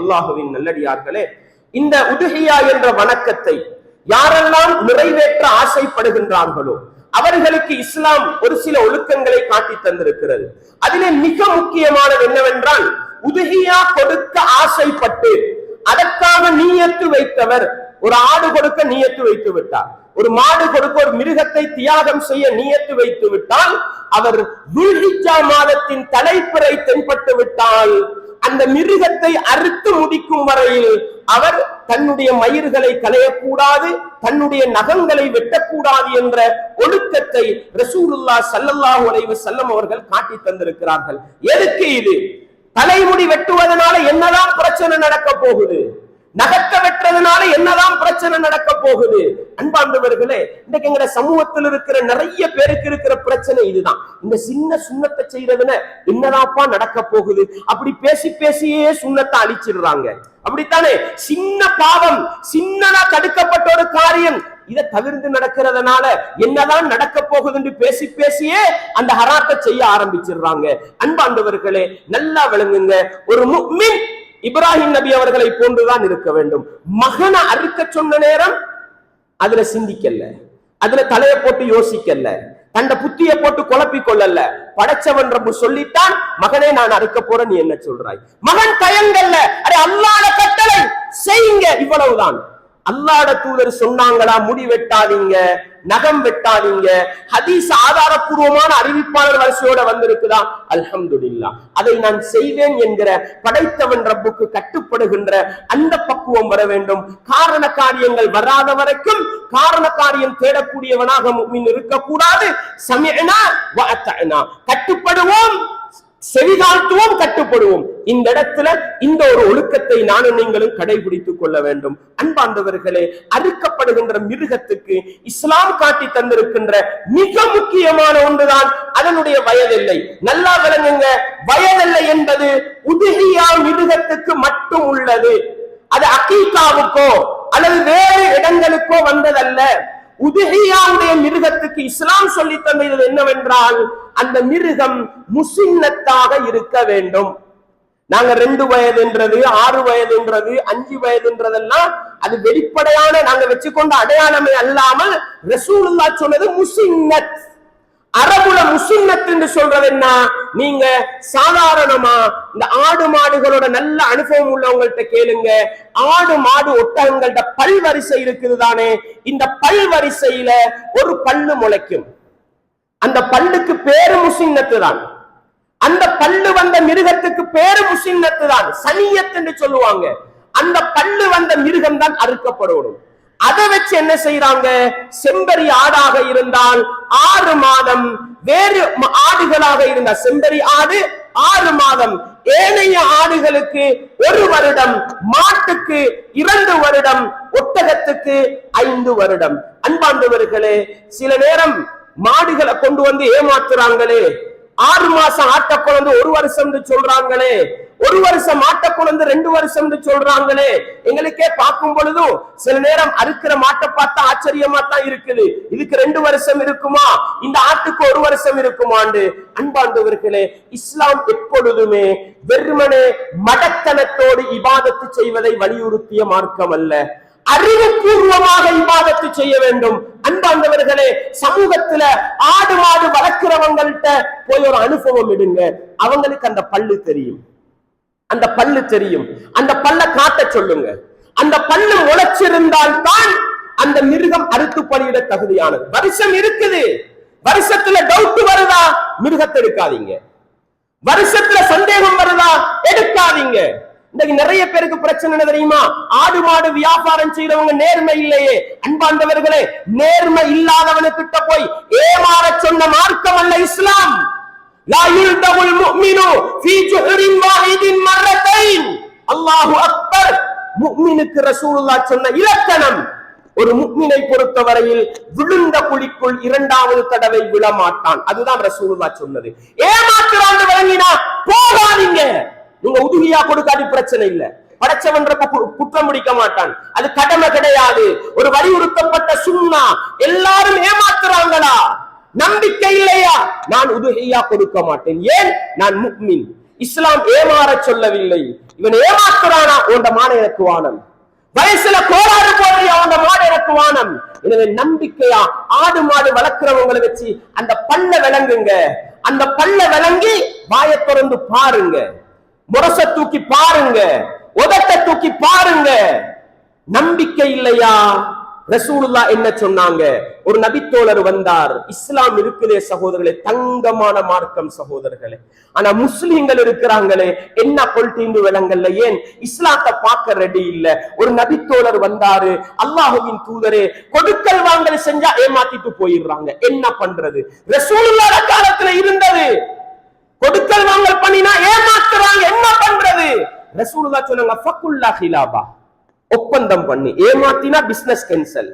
அல்லாஹுவின் நல்லடியார்களே இந்த உதுஹியா என்ற வணக்கத்தை யாரெல்லாம் நிறைவேற்ற ஆசைப்படுகின்றார்களோ அவர்களுக்கு இஸ்லாம் ஒரு சில ஒழுக்கங்களை காட்டி தந்திருக்கிறது. அதிலே மிக முக்கியமானது என்னவென்றால் உதுகியா கொடுக்க ஆசைப்பட்டு அதற்காக நீயத்து வைத்தவர் ஒரு ஆடு கொடுக்க நீயத்து வைத்து விட்டார். ஒரு மாடு கொடுக்க ஒரு மிருகத்தை தியாகம் செய்ய நீயத்து வைத்து விட்டால் அவர் மாதத்தின் தலைப்பிறை தென்பட்டு விட்டால் அந்த மிருகத்தை அறுத்து முடிக்கும் வரையில் அவர் தன்னுடைய மயிர்களை களையக்கூடாது தன்னுடைய நகங்களை வெட்டக்கூடாது என்ற ஒழுக்கத்தை ரசூலுல்லா சல்லல்லாஹு அலைவு செல்லம் அவர்கள் காட்டி தந்திருக்கிறார்கள். எதுக்கு இது? தலைமுடி வெட்டுவதனால என்னதான் பிரச்சனை நடக்க போகுது? நகர்த்த வெட்டுறதுனால என்னதான் பிரச்சனை நடக்க போகுது? அன்பாண்டவர்களே இன்னைக்கு எங்க சமூகத்தில் இருக்கிற நிறைய பேருக்கு இருக்கிற பிரச்சனை இதுதான். இந்த சின்ன சுண்ணத்தை செய்யறதுன என்னதாப்பா நடக்க போகுது? அப்படி பேசி பேசியே சுண்ணத்தை அழிச்சிடுறாங்க. அப்படித்தானே? சின்ன பாவம் சின்னதா தடுக்கப்பட்ட ஒரு காரியம். இதை தவிர்த்து நடக்கிறதுனால என்னதான் நடக்க போகுதுன்னு பேசி பேசியே அந்த ஹராத்தை செய்ய ஆரம்பிச்சிடுறாங்க. அன்பாண்டவர்களே நல்லா விளங்குங்க. ஒரு முக்மின் இப்ராஹிம் நபி அவர்களை போன்றுதான் இருக்க வேண்டும். மகனை அறுக்க சொன்ன நேரம் அதுல சிந்திக்கல அதுல தலையை போட்டு யோசிக்கல தண்ட புத்திய போட்டு குழப்பி கொள்ளல படைச்சவன் ரப்பு சொல்லிட்டான் மகனே நான் அறுக்க போறேன் நீ என்ன சொல்றாய்? மகன் தயங்கல்ல. அரே அல்லாத கட்டளை செய்யுங்க. இவ்வளவுதான். அல்லாட தூதர் சொன்னாங்களா? முடி வெட்டாதீங்க நகம் வெட்டாதீங்க. ஹதீஸ் ஆதாரப்பூர்வமான அறிவிப்பாளர் வரிசையோட வந்திருக்குதா? அல்ஹம்துல்லா அதை நான் செய்வேன் என்கிற படைத்தவன் ரப்புக்கு கட்டுப்படுகின்ற அந்த பக்குவம் வர வேண்டும். காரண காரியங்கள் வராத வரைக்கும் காரண காரியம் தேடக்கூடியவனாக இருக்கக்கூடாது. சமயனா கட்டுப்படுவோம். செவிதாழ்த்துவோம் கட்டுப்படுவோம். இந்த இடத்துல இந்த ஒரு ஒழுக்கத்தை நானும் நீங்களும் கடைபிடித்துக் கொள்ள வேண்டும். அன்பாண்டவர்களே அறுக்கப்படுகின்ற மிருகத்துக்கு இஸ்லாம் காட்டி தந்திருக்கின்ற மிக முக்கியமான ஒன்றுதான் அதனுடைய வயதில்லை. நல்லா விளங்குங்க வயதில்லை என்பது உதுகியா மிருகத்துக்கு மட்டும் உள்ளது. அது அகீகாவுக்கோ அல்லது வேறு இடங்களுக்கோ வந்ததல்ல. உதுகியாவுடைய மிருகத்துக்கு இஸ்லாம் சொல்லி தந்தது என்னவென்றால் அந்த மிருகம் முசின்னத்தாக இருக்க வேண்டும். நாங்க ரெண்டு வயதுன்றது ஆறு வயதுன்றது அஞ்சு வயதுன்றதெல்லாம் அது வெளிப்படையான நாங்க வச்சுக்கொண்ட அடையாளமே அல்லாமல் ரசூலுல்லா சொன்னது முசின்னத். அரபுல முசின்னத் என்று சொல்றது என்ன? நீங்க சாதாரணமா இந்த ஆடு மாடுகளோட நல்ல அனுபவம் உள்ளவங்கள்ட்ட கேளுங்க. ஆடு மாடு ஒட்டகங்கள்ட்ட பல் வரிசை இருக்குது தானே இந்த பல் வரிசையில ஒரு பல்லு முளைக்கும். அந்த பல்லுக்கு பேரு முசின்னத்து தான். அந்த பல்லு வந்த மிருகத்துக்கு பேரு முசின்னத்து தான். சனியத் என்று சொல்லுவாங்க. அந்த பல்லு வந்த மிருகம் தான் அறுக்கப்படணும் அதை வச்சு என்ன செய்யறாங்க செம்பரி ஆடாக இருந்தால் ஆறு மாதம் வேறு ஆடுகளாக இருந்தால் செம்பரி ஆடு ஆறு மாதம். ஏனைய ஆடுகளுக்கு ஒரு வருடம் மாட்டுக்கு இரண்டு வருடம் ஒட்டகத்துக்கு ஐந்து வருடம். அன்பாண்டவர்களே சில நேரம் மாடுகளை கொண்டு வந்து ஏமாத்துறாங்களே. ஆறு மாசம் ஆட்ட குழந்தை ஒரு வருஷம் சொல்றாங்களே. ஒரு வருஷம் ஆட்ட குழந்தை ரெண்டு வருஷம் சொல்றாங்களே. எங்களுக்கே பார்க்கும் பொழுதும் சில நேரம் அறுக்கிற மாட்டை பார்த்தா ஆச்சரியமா தான் இருக்குது. இதுக்கு ரெண்டு வருஷம் இருக்குமா? இந்த ஆட்டுக்கு ஒரு வருஷம் இருக்குமாண்டு. அன்பாண்டவர்களே இஸ்லாம் எப்பொழுதுமே வெறுமனே மடத்தனத்தோடு இபாதத்து செய்வதை வலியுறுத்திய மார்க்கம் அல்ல. அறிவுபூர்வமாக இபாதத்து செய்ய வேண்டும். அன்பாண்டவர்களே சமூகத்துல ஆடு மாடு வளர்க்கிறவங்கள்ட்ட போய் ஒரு அனுபவம் எடுங்க. அவங்களுக்கு அந்த பல்லு தெரியும். அந்த பல்லு தெரியும். அந்த பல்ல காட்ட சொல்லுங்க. அந்த பல்லு முளைச்சிருந்தால் தான் அந்த மிருகம் அறுத்து பணியிட தகுதியானது. வருஷம் இருக்குது. வருஷத்துல டவுட் வருதா? மிருகத்தை எடுக்காதீங்க. வருஷத்துல சந்தேகம் வருதா? எடுக்காதீங்க. இன்னைக்கு நிறைய பேருக்கு பிரச்சனை என்ன தெரியுமா? ஆடு மாடு வியாபாரம் செய்யறவங்க நேர்மை இல்லையே. அன்பாண்டவர்களே நேர்மை இல்லாதவனுக்கிட்ட போய் ஏமாற சொன்ன மார்க்கம் அல்ல இஸ்லாம். அல்லாஹு அக்பர். முஃமினுக்கு ரசூலுல்லாஹ் சொன்ன இலக்கணம். ஒரு முக்மினை பொறுத்தவரையில் விழுந்த குழிக்குள் இரண்டாவது தடவை விழமாட்டான் அதுதான் ரசூலுல்லா சொன்னது. ஏமாத்துறான்னு வழங்கினா போகாதீங்க. நீங்க உதுகியா கொடுக்காட்டி பிரச்சனை இல்ல. படைச்சவன்ற கு- குற்றம் முடிக்க மாட்டான். அது கடமை கிடையாது. ஒரு வலியுறுத்தப்பட்ட சுண்ணா எல்லாரும் ஏமாத்துறாங்களா? நம்பிக்கை இல்லையா? நான் உதுகையா கொடுக்க மாட்டேன். ஏன்? நான் முக்மின். இஸ்லாம் ஏமாற சொல்லவில்லை. இவன் ஏமாத்துறானா? உண்ட மான எனக்கு வானம். வயசுல கோளாறு போடுறிய? அவன் மாடு எனக்கு வானம். எனவே நம்பிக்கையா ஆடு மாடு வளர்க்கிறவங்களை வச்சு அந்த பல்ல விளங்குங்க. அந்த பல்ல விளங்கி வாயை திறந்து பாருங்க. முரச தூக்கி பாருங்க உதட்ட தூக்கி பாருங்க. நம்பிக்கை இல்லையா? ரசூலுல்லா என்ன சொன்னாங்க? ஒரு நபித்தோழர் வந்தார். இஸ்லாம் இருக்குதே சகோதரர்களே தங்கமான மார்க்கம் சகோதரர்களே. ஆனா முஸ்லிம்கள் இருக்கிறாங்களே என்ன கொள்டின்னு விலங்கல்ல ஏன்? இஸ்லாத்தை பார்க்க ரெடி இல்ல. ஒரு நபித்தோழர் வந்தாரு அல்லாஹுவின் தூதரே கொடுக்கல் வாங்கல் செஞ்சா ஏமாத்திட்டு போயிடுறாங்க. என்ன பண்றது? ரசூலுல்லா காலத்துல இருந்தது. கொடுக்கல் வாங்கல் பண்ணினா ஏமாத்துறாங்க. என்ன பண்றது? ரசூலுல்லாஹ் சொன்னாங்க ஃபக்குல்லா ஹிலாபா. ஒப்பந்தம் பண்ணி. ஏமாத்தினா பிசினஸ் கேன்சல்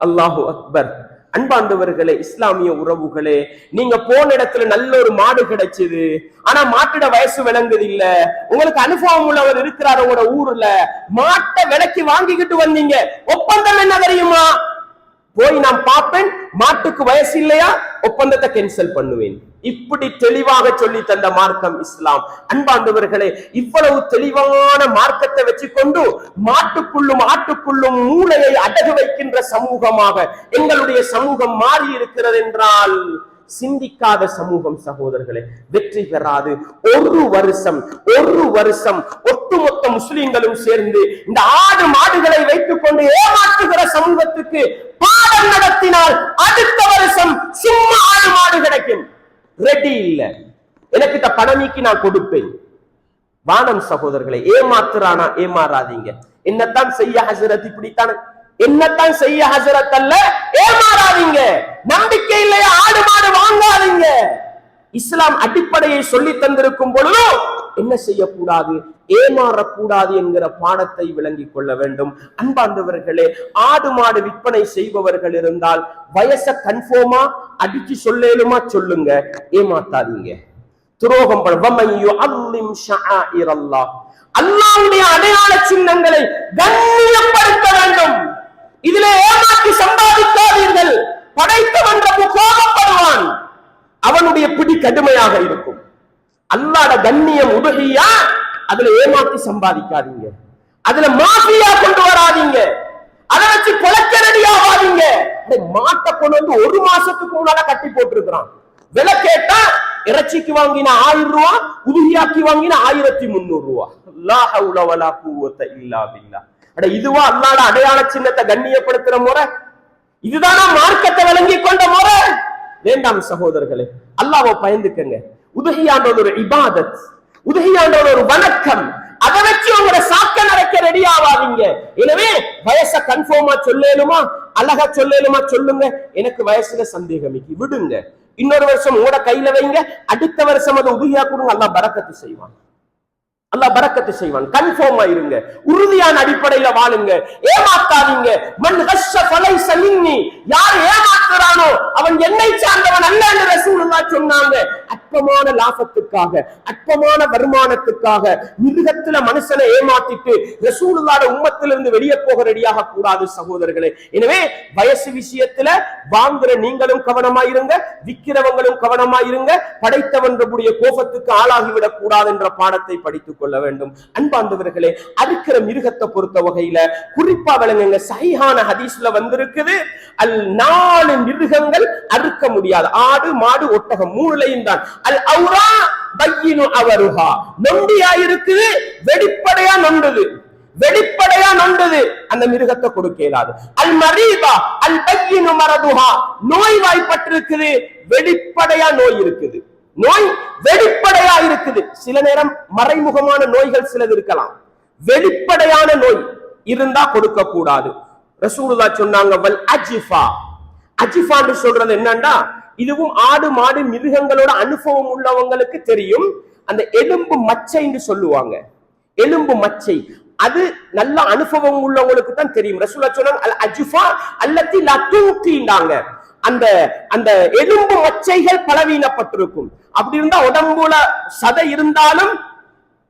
அல்லாஹு அக்பர். அன்பாண்டவர்களே இஸ்லாமிய உறவுகளே நீங்க போன இடத்துல நல்ல ஒரு மாடு கிடைச்சது ஆனா மாட்டிட வயசு விளங்குது இல்ல உங்களுக்கு அனுபவம் உள்ளவர் இருக்கிறார் உங்களோட ஊர்ல. மாட்டை விலைக்கு வாங்கிக்கிட்டு வந்தீங்க. ஒப்பந்தம் என்ன தெரியுமா? போய் நான் பார்ப்பேன். மாட்டுக்கு வயசு இல்லையா? ஒப்பந்தத்தை கேன்சல் பண்ணுவேன். இப்படி தெளிவாக சொல்லி தந்த மார்க்கம் இஸ்லாம். அன்பாண்டவர்களே இவ்வளவு தெளிவான மார்க்கத்தை வச்சுக்கொண்டு மாட்டுக்குள்ளும் ஆட்டுக்குள்ளும் மூளையை அடகு வைக்கின்ற சமூகமாக எங்களுடைய சமூகம் மாறி இருக்கிறது என்றால் சிந்திக்காத சமூகம் சகோதரர்களே வெற்றி பெறாது. ஒரு வருஷம் ஒரு வருஷம் ஒட்டுமொத்த முஸ்லிம்களும் சேர்ந்து இந்த ஆடு மாடுகளை வைத்துக் கொண்டு ஏமாற்றுகிற சமூகத்துக்கு பாடம் நடத்தினால் அடுத்த வருஷம் சும்மா ஆடு மாடு கிடைக்கும். ரெடி இல்ல. எனக்கிட்ட பணம் நீக்கி நான் கொடுப்பேன். வானம் சகோதரர்களை ஏமாத்துறானா ஏமாறாதீங்க. என்னத்தான் செய்ய ஹசரத் இப்படித்தான்? என்னத்தான் செய்ய ஹசரத் அல்ல? ஏமாறாதீங்க. நம்பிக்கை இல்லையா? ஆடு மாடு வாங்காதீங்க. இஸ்லாம் அடிப்படையை சொல்லி தந்திருக்கும் பொழுதும் என்ன செய்யக்கூடாது? ஏமாறக்கூடாது என்கிற பாடத்தை விளங்கிக் கொள்ள வேண்டும். அன்பாண்டவர்களே ஆடு மாடு விற்பனை செய்பவர்கள் இருந்தால் வயச கன்ஃபார்மா? அடிச்சு சொல்லேலுமா? சொல்லுங்க. ஏமாத்தாதீங்க. துரோகம் அல்லாவுடைய அடையாள சின்னங்களை கண்ணியப்படுத்த வேண்டும். இதுல ஏமாற்றி சம்பாதிக்காதீர்கள். படைத்தவன் கோபப்படுவான். அவனுடைய பிடி கடுமையாக இருக்கும். அல்லாட கண்ணியம் உதவியா அதுல ஏமாத்தி சம்பாதிக்காதீங்க. அதுல மாஃபியா கொண்டு வராதீங்க. அதை வச்சு கொலைக்கரடி ஆகாதீங்க. மாட்டை கொண்டு வந்து ஒரு மாசத்துக்கு முன்னால கட்டி போட்டிருக்கிறான். விலை கேட்டா இறைச்சிக்கு வாங்கின ஆயிரம் ரூபா உதுகியாக்கி வாங்கின ஆயிரத்தி முந்நூறு ரூபா. அல்லாஹ் உலவலா பூவத்தை இல்லா பில்லா. அட இதுவா அல்லாட அடையாள சின்னத்தை கண்ணியப்படுத்துற முறை? இதுதானா மார்க்கத்தை விளங்கி கொண்ட முறை? வேண்டாம் சகோதரர்களே அல்லாஹ்வை பயந்துக்கங்க. உதகியாண்டது ஒரு இபாதத் உதகியாண்டது ஒரு வணக்கம். அதை வச்சு உங்களோட சாக்க நடக்க ரெடி ஆவாதீங்க. எனவே வயச கன்ஃபார்மா சொல்லேலுமா? அழகா சொல்லலுமா? சொல்லுங்க. எனக்கு வயசுல சந்தேகம் விடுங்க. இன்னொரு வருஷம் உங்களோட கையில வைங்க. அடுத்த வருஷம் அதை உதவியா கொடுங்க. அல்லா பறக்கத்து செய்வான். அல்லா பறக்கத்து செய்வான். கன்ஃபார்மா இருங்க. உறுதியான அடிப்படையில வாழுங்க. ஏமாத்தாதீங்க. மண் ஹஷ்ஷ பலை சலிங்கி யார் ஏமாத்துறானோ அவன் என்னை சார்ந்தவன் அல்ல என்று ரசூலுல்லா சொன்னாங்க. அற்பமான லாபத்துக்காக அற்பமான வருமானத்துக்காக மிருகத்துல மனுஷனை ஏமாத்திட்டு ரசூலுல்லாஹ்ட உம்மத்திலிருந்து வெளியே போக ரெடியாக கூடாது சகோதரர்களே. எனவே வயசு விஷயத்துல வாங்குற நீங்களும் கவனமாயிருங்க விக்கிறவங்களும் கவனமா இருங்க படைத்தவன்றபுடைய கோபத்துக்கு ஆளாகிவிடக் கூடாது என்ற பாடத்தை படித்துக் கொள்ள வேண்டும். அன்பாந்தவர்களே அறுக்கிற மிருகத்தை பொறுத்த வகையில குறிப்பா விளங்குங்க சகிஹான ஹதீஸ்ல வந்திருக்குது அல் நாலு மிருகங்கள் அறுக்க முடியாது. ஆடு மாடு ஒட்டகம் மூணுலையும் தான் அல் அவுரா பையினு அவருஹா. நொண்டியா இருக்குது வெடிப்படையா நொண்டுது. வெளிப்படையா நொண்டது. அந்த மிருகத்தை கொடுக்க இயலாது அல் மரீபா அல் பையினு மரதுஹா. நோய் வாய்ப்பட்டிருக்குது வெளிப்படையா நோய் இருக்குது. நோய் வெளிப்படையா இருக்குது. சில நேரம் மறைமுகமான நோய்கள் சிலது இருக்கலாம். வெளிப்படையான நோய் இருந்தா கொடுக்க கூடாது ரசூலுல்லா சொன்னாங்க வல் அஜிஃபா அஜிஃபான்னு சொல்றது என்னன்னா இதுவும் ஆடு மாடு மிருகங்களோட அனுபவம் உள்ளவங்களுக்கு தெரியும். அந்த எலும்பு மச்சைன்னு சொல்லுவாங்க. எலும்பு மச்சை. அது நல்ல அனுபவம் உள்ளவங்களுக்கு தான் தெரியும். ரசூலா சொன்னாங்க அல் அஜிஃபா அல்லத்தி லத்தூக்கிண்டாங்க அந்த அந்த எலும்பு மச்சைகள் பலவீனப்பட்டிருக்கும். அப்படி இருந்தா உடம்புல சதை இருந்தாலும்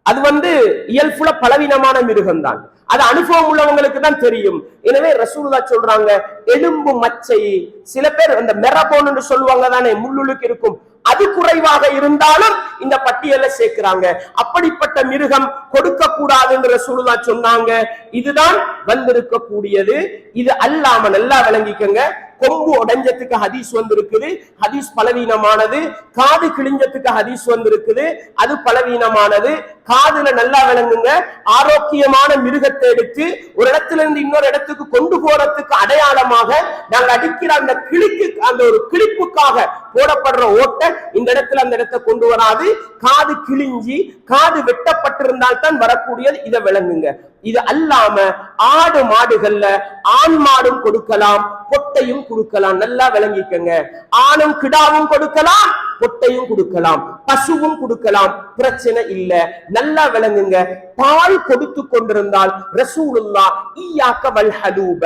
அது வந்து இயல்புல பலவீனமான மிருகம் தான் அது அனுபவம் உள்ளவங்களுக்கு தான் தெரியும். எனவே ரசூலுல்லா சொல்றாங்க எலும்பு மச்சை. சில பேர் அந்த மெரபோன் என்று சொல்லுவாங்க தானே முள்ளுளுக்கு இருக்கும். அது குறைவாக இருந்தாலும் இந்த பட்டியலை சேர்க்கிறாங்க. அப்படிப்பட்ட மிருகம் கொடுக்க கூடாது என்று சொன்னாங்க. இதுதான் வந்திருக்க கூடியது இது அல்லாம நல்லா விளங்கிக்கங்க. கொம்பு உடைஞ்சதுக்கு ஹதீஸ் வந்திருக்குது. ஹதீஸ் பலவீனமானது. காது கிழிஞ்சதுக்கு ஹதீஸ் வந்திருக்குது. அது பலவீனமானது. காதுல நல்லா விளங்குங்க. ஆரோக்கியமான மிருகத்தை எடுத்து ஒரு இடத்துல இருந்து இன்னொரு இடத்துக்கு கொண்டு போறதுக்கு அடையாளமாக நாங்கள் அடிக்கிற அந்த கிளிக்கு அந்த ஒரு கிளிப்புக்காக போடப்படுற ஓட்டை இந்த இடத்துல அந்த இடத்தை கொண்டு வராது. காது கிழிஞ்சி காது வெட்டப்பட்டிருந்தால் தான் வரக்கூடியது. இதை விளங்குங்க. இது அல்லாம ஆடு மாடுகள்ல ஆண் மாடும் கொடுக்கலாம் பொட்டையும் கொடுக்கலாம். நல்லா விளங்கிக்கங்க. ஆணும் கிடாவும் கொடுக்கலாம் பொட்டையும் கொடுக்கலாம். பசுவும் கொடுக்கலாம். பிரச்சனை இல்ல. நல்லா விளங்குங்க. பால் கொடுத்து கொண்டிருந்தால் ரசூலுல்லா ஈயாக்க வல்ஹலூப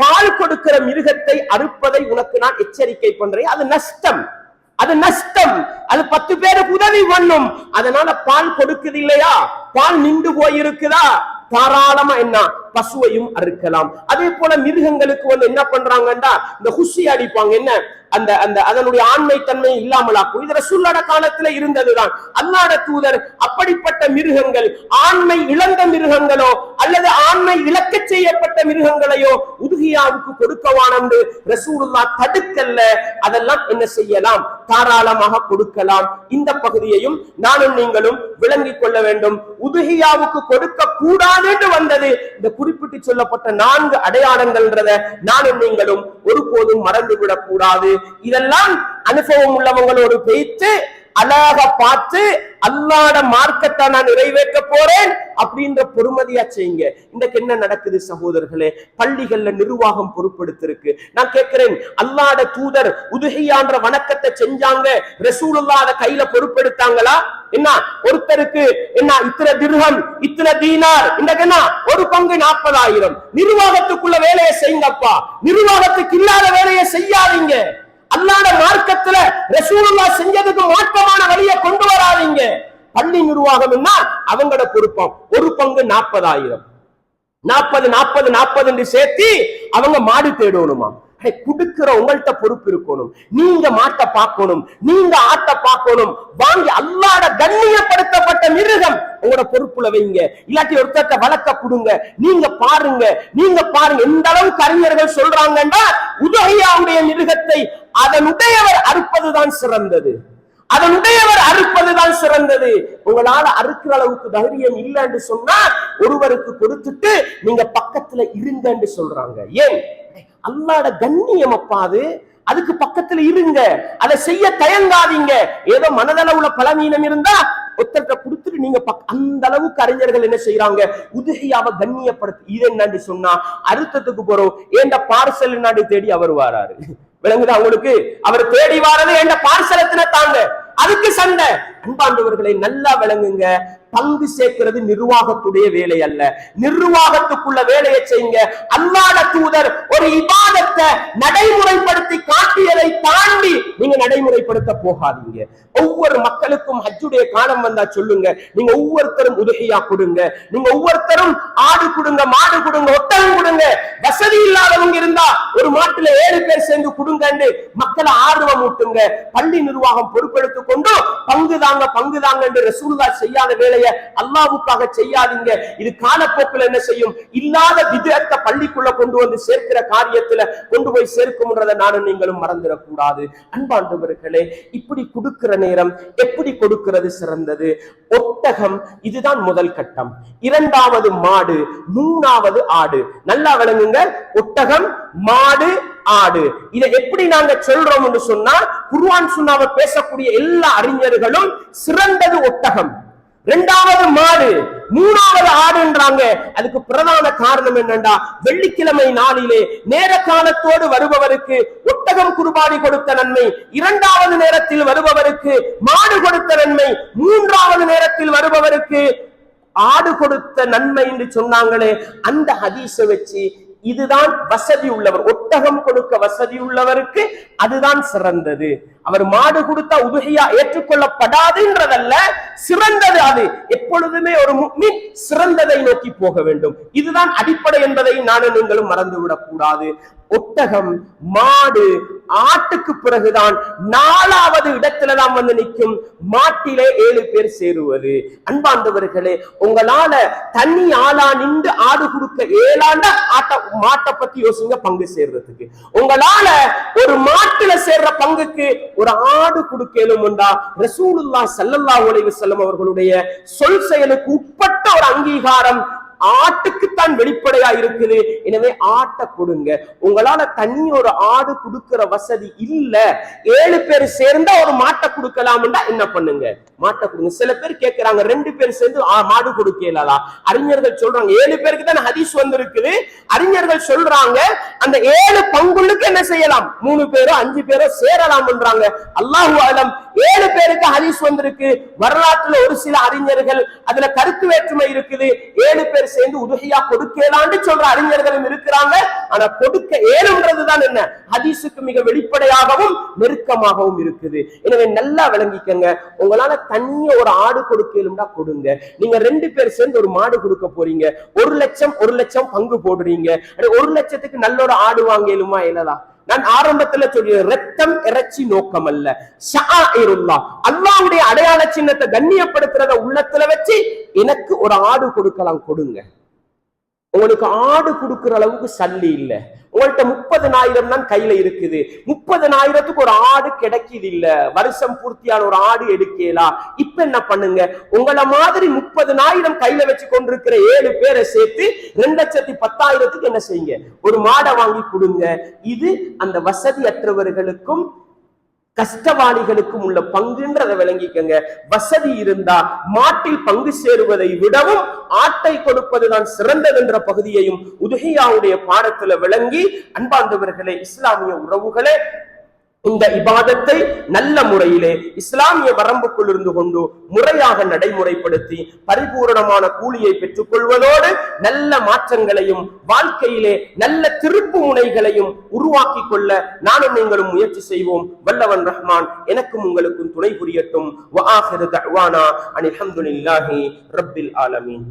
பால் கொடுக்கிற மிருகத்தை அறுப்பதை உனக்கு நான் எச்சரிக்கை பண்றேன். அது நஷ்டம். அது நஷ்டம். அது பத்து பேருக்கு உதவி பண்ணும். அதனால பால் கொடுக்குது இல்லையா? பால் நின்று போயிருக்குதா? தாராளமா என்ன? பசுவையும் அறுக்கலாம். அதே போல மிருகங்களுக்கு வந்து என்ன பண்றாங்கன்னா இந்த ஹுசி அடிப்பாங்க. என்ன? அந்த அந்த அதனுடைய ஆண்மை தன்மை இல்லாமலாக்கும். இது ரசூல்லோட காலத்துல இருந்ததுதான். அல்லாட தூதர் அப்படிப்பட்ட மிருகங்கள் ஆண்மை இழந்த மிருகங்களோ அல்லது ஆண்மை இழக்க செய்யப்பட்ட மிருகங்களையோ உதுகியாவுக்கு கொடுக்கவானு ரசூலுல்லா தடுக்கல்ல. அதெல்லாம் என்ன செய்யலாம்? தாராளமாக கொடுக்கலாம். இந்த பகுதியையும் நானும் நீங்களும் விளங்கிக் கொள்ள வேண்டும். உதுகியாவுக்கு கொடுக்க கூடாதுன்னு வந்தது இந்த குறிப்பிட்டு சொல்லப்பட்ட நான்கு அடையாளங்கள்ன்றத நானும் நீங்களும் ஒருபோதும் மறந்து விடக் கூடாது. இதெல்லாம் அனுபவம் உள்ளவங்களோடு பேச்சு அழக பார்த்து அல்லாட மார்க்கத்தை நான் நிறைவேற்ற போறேன் அப்படின்ற பொறுமதியா செய்யுங்க. இன்னைக்கு என்ன நடக்குது சகோதரர்களே? பள்ளிகள்ல நிர்வாகம் பொறுப்படுத்திருக்கு நான் கேட்கிறேன் அல்லாட தூதர் உதுகையான்ற வணக்கத்தை செஞ்சாங்க ரசூலுல்லா அதை கையில பொறுப்பெடுத்தாங்களா என்ன? ஒருத்தருக்கு என்ன? இத்தனை திருகம் இத்தனை தீனார் இன்றைக்கு என்ன? ஒரு பங்கு நாற்பதாயிரம். நிர்வாகத்துக்குள்ள வேலையை செய்யுங்கப்பா. நிர்வாகத்துக்கு இல்லாத வேலையை செய்யாதீங்க. அல்லாத மார்க்கத்துல ரசூலுல்லா செஞ்சதுக்கு மாற்றமான வழியை கொண்டு வராதீங்க. பள்ளி நிர்வாகம்னா அவங்களோட பொறுப்பம். ஒரு பங்கு நாற்பதாயிரம். நாற்பது நாற்பது நாற்பது என்று சேர்த்து அவங்க மாடு தேடணுமா அடே, கொடுக்கிற உங்கள்ட்ட பொறுப்பு இருக்கணும். நீங்க மாட்டை பார்க்கணும். நீங்க ஆட்டை பார்க்கணும். வாங்கி அல்லாட கண்ணியப்படுத்தப்பட்ட மிருகம். உங்களோட பொறுப்புல வைங்க. இல்லாட்டி ஒருத்தட்ட வழக்க கொடுங்க. நீங்க பாருங்க. நீங்க பாருங்க. எந்த அளவுக்கு அறிஞர்கள் சொல்றாங்கன்னா உதகையாவுடைய மிருகத்தை அதனுடையவர் அறுப்பதுதான் சிறந்தது. அதனுடையவர் அறுப்பதுதான் சிறந்தது. உங்களால அறுக்கிற அளவுக்கு தைரியம் இல்லைன்னு சொன்னா ஒருவருக்கு கொடுத்துட்டு நீங்க பக்கத்துல இருங்கன்னு சொல்றாங்க. ஏன்? அல்லாட கண்ணியம் அப்பா அது. அதுக்கு பக்கத்துல இருங்க. அதை செய்ய தயங்காதீங்க. ஏதோ மனதளவுல பலவீனம் இருந்தா ஒருத்தர்கிட்ட கொடுத்துட்டு நீங்க அந்த அளவுக்கு அறிஞர்கள் என்ன செய்யறாங்க உதகையாவ கண்ணியப்படுத்தி. இது என்னன்னு சொன்னா அறுத்தத்துக்கு போறோம். ஏண்ட பார்சல் நாடு தேடி அவர் வாராரு. விளங்குதா உங்களுக்கு? அவர் தேடி வாரது ஏண்ட பார்சலத்தின தாங்க. அதுக்கு சண்டை. அன்பாண்டவர்களை நல்லா விளங்குங்க. பங்கு சேர்க்கிறது நிர்வாகத்துடைய வேலை அல்ல. நிர்வாகத்துக்குள்ள வேலையை செய்யுங்க. அல்லாத தூதர் ஒரு இபாதத்தை நடைமுறைப்படுத்தி காட்டியதை தாண்டி நீங்க நடைமுறைப்படுத்த போகாதீங்க. ஒவ்வொரு மக்களுக்கும் ஹஜ்ஜுடைய காலம் வந்தா சொல்லுங்க. நீங்க ஒவ்வொருத்தரும் உதவியா கொடுங்க. நீங்க ஒவ்வொருத்தரும் ஆடு கொடுங்க மாடு கொடுங்க ஒட்டகம் கொடுங்க. வசதி இல்லாதவங்க இருந்தா ஒரு மாட்டுல ஏழு பேர் சேர்ந்து கொடுங்கன்னு மக்களை ஆர்வம் ஊட்டுங்க. பள்ளி நிர்வாகம் பொறுப்பெடுத்துக் கொண்டு பங்கு தாங்க பங்கு தாங்க என்று செய்யாத வேலையை அல்லாவுக்காக செய்யாதீங்க. இது காலப்போக்கில் என்ன செய்யும்? இல்லாத விதத்தை பள்ளிக்குள்ள கொண்டு வந்து சேர்க்கிற காரியத்துல கொண்டு போய் சேர்க்கும்ன்றதை நானும் நீங்களும் மறந்துடக்கூடாது. அன்பாண்டவர்களே இப்படி கொடுக்கிற நேரம் எப்படி கொடுக்கிறது சிறந்தது? ஒட்டகம் இதுதான் முதல் கட்டம். இரண்டாவது மாடு மூணாவது ஆடு. நல்லா விளங்குங்க. ஒட்டகம் மாடு ஆடு. இதை எப்படி நாங்க சொல்றோம் என்று சொன்னா குர்ஆன் சுன்னாவை பேசக்கூடிய எல்லா அறிஞர்களும் சிறந்தது ஒட்டகம். இரண்டாவது மாடு மூணாவது ஆடுன்றாங்க. அதுக்கு பிரதான காரணம் என்னண்டா? வெள்ளிக்கிழமை நாளிலே நேர காலத்தோடு வருபவருக்கு ஒட்டகம் குருபாடி கொடுத்த நன்மை இரண்டாவது நேரத்தில் வருபவருக்கு மாடு கொடுத்த நன்மை மூன்றாவது நேரத்தில் வருபவருக்கு ஆடு கொடுத்த நன்மை என்று சொன்னாங்களே அந்த ஹதீஸை வச்சு இதுதான் வசதி உள்ளவர். ஒட்டகம் கொடுக்க வசதி உள்ளவருக்கு அதுதான் சிறந்தது. அவர் மாடு கொடுத்தா உதுகையா ஏற்றுக்கொள்ளப்படாதுன்றதல்ல சிறந்தது அது. எப்பொழுதுமே ஒரு முக்மின் சிறந்ததை நோக்கி போக வேண்டும். இதுதான் அடிப்படை என்பதை நானும் நீங்களும் மறந்துவிடக் கூடாது ஒட்டகம் மாடு ஆட்டுக்கு பிறகுதான் நாலாவது இடத்துல தான் வந்து நிற்கும். மாட்டிலே ஏழு பேர் சேருவது. அன்பாந்தவர்களே உங்களால தண்ணி ஆளா நின்று ஆடு கொடுக்க ஏழாண்ட ஆட்ட மாட்டை பத்தி யோசிங்க பங்கு செய்யறதுக்கு உங்களால ஒரு மாட்டுல சேர்ற பங்குக்கு ஒரு ஆடு கொடுக்கலும் உண்டா? ரசூலுல்லா சல்லல்லா அலைஹி வஸல்லம் அவர்களுடைய சொல் செயலுக்கு உட்பட்ட ஒரு அங்கீகாரம் ஆட்டுக்குத்தான் வெளிப்படையா இருக்குது. எனவே ஆட்டை கொடுங்க. உங்களால தனி ஒரு ஆடு கொடுக்கிற வசதி இல்ல. ஏழு பேர் சேர்ந்தா ஒரு மாட்டை கொடுக்கலாம்டா என்ன பண்ணுங்க? மாட்டை கொடுங்க. சில பேர் கேட்கிறாங்க ரெண்டு பேர் சேர்ந்து மாடு கொடுக்கலாம் அறிஞர்கள் சொல்றாங்க ஏழு பேருக்கு தான் ஹதீஸ் வந்திருக்குது. அறிஞர்கள் சொல்றாங்க அந்த ஏழு பங்குள்ளுக்கு என்ன செய்யலாம்? மூணு பேரோ அஞ்சு பேரோ சேரலாம்ன்றாங்க. அல்லாஹு அலம் ஏழு பேருக்கு ஹதீஸ் வந்திருக்கு. வரலாற்றுல ஒரு சில அறிஞர்கள் அதுல கருத்து வேற்றுமை இருக்குது. ஏழு பேர் சேர்ந்து உதுகையா கொடுக்கலான்னு சொல்ற அறிஞர்களும் இருக்கிறாங்க. ஆனா கொடுக்க ஏழுன்றதுதான் என்ன? ஹதீஸுக்கு மிக வெளிப்படையாகவும் நெருக்கமாகவும் இருக்குது. எனவே நல்லா விளங்கிக்கங்க. உங்களால தனியா ஒரு ஆடு கொடுக்கலும்னா கொடுங்க. நீங்க ரெண்டு பேர் சேர்ந்து ஒரு மாடு கொடுக்க போறீங்க. ஒரு லட்சம் ஒரு லட்சம் பங்கு போடுறீங்க. ஒரு லட்சத்துக்கு நல்ல ஒரு ஆடு வாங்கலுமா இல்லதா நான் ஆரம்பத்துல சொல்ல ரத்தம் இறைச்சி நோக்கம் அல்ல அல்லாவுடைய அடையாள சின்னத்தை கண்ணியப்படுத்துறத உள்ளத்துல வச்சு எனக்கு ஒரு ஆடு கொடுக்கலாம் கொடுங்க. உங்களுக்கு ஆடு கொடுக்குற அளவுக்கு சல்லி இல்லை. உங்கள்கிட்ட முப்பது முப்பதனாயிரம் தான் கையில இருக்குது. முப்பதுனாயிரத்துக்கு ஒரு ஆடு கிடைக்குது இல்ல. வருஷம் பூர்த்தியான ஒரு ஆடு எடுக்கலாம் இப்ப என்ன பண்ணுங்க? உங்களை மாதிரி முப்பதுனாயிரம் கையில வச்சு கொண்டிருக்கிற ஏழு பேரை சேர்த்து ரெண்டு லட்சத்தி பத்தாயிரத்துக்கு என்ன செய்யுங்க? ஒரு மாடை வாங்கி கொடுங்க. இது அந்த வசதியற்றவர்களுக்கும் கஷ்டவாளிகளுக்கும் உள்ள பங்குன்றதை விளங்கிக்கங்க. வசதி இருந்தா மாட்டில் பங்கு சேருவதை விடவும் ஆட்டை கொடுப்பதுதான் சிறந்தது என்ற பகுதியையும் உதுகையாவுடைய பாடத்துல விளங்கி அன்பார்ந்தவர்களே இஸ்லாமிய உறவுகளே இந்த இபாதத்தை நல்ல முறையிலே இஸ்லாமிய வரம்புக்குள் இருந்து கொண்டு முறையாக நடைமுறைப்படுத்தி பரிபூரணமான கூலியை பெற்றுக் கொள்வதோடு நல்ல மாற்றங்களையும் வாழ்க்கையிலே நல்ல திருப்பு முனைகளையும் உருவாக்கி கொள்ள நானும் நீங்களும் முயற்சி செய்வோம். வல்லவன் ரஹ்மான் எனக்கும் உங்களுக்கும் துணை புரியட்டும். வஆஹிரு அனில் ரப்பில் ஆலமீன்.